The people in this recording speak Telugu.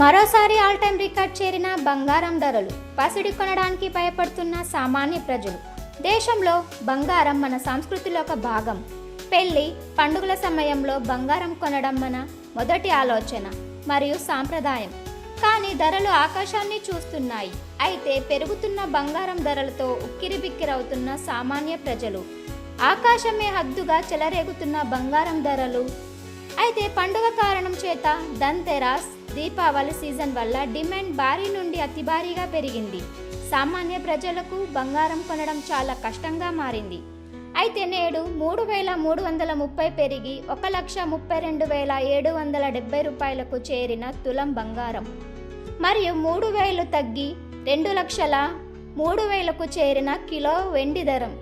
మరోసారి ఆల్ టైం రికార్డ్ చేరిన బంగారం ధరలు పసిడి కొనడానికి భయపడుతున్న సామాన్య ప్రజలు. దేశంలో బంగారం మన సంస్కృతిలో ఒక భాగం. పెళ్ళి పండుగల సమయంలో బంగారం కొనడం మన మొదటి ఆలోచన మరియు సాంప్రదాయం. కానీ ధరలు ఆకాశాన్ని చూస్తున్నాయి. అయితే పెరుగుతున్న బంగారం ధరలతో ఉక్కిరిబిక్కిరవుతున్న సామాన్య ప్రజలు. ఆకాశమే హద్దుగా చెలరేగుతున్న బంగారం ధరలు. అయితే పండుగ కారణం చేత ధన్తెరాస్ దీపావళి సీజన్ వల్ల డిమాండ్ భారీ నుండి అతి భారీగా పెరిగింది. సామాన్య ప్రజలకు బంగారం కొనడం చాలా కష్టంగా మారింది. అయితే నేడు మూడు వేల మూడు వందల ముప్పై పెరిగి ఒక లక్ష ముప్పై రెండు వేల ఏడు వందల డెబ్బై రూపాయలకు చేరిన తులం బంగారం. మరియు మూడు వేలు తగ్గి రెండు లక్షల మూడు వేలకు చేరిన కిలో వెండి ధరం.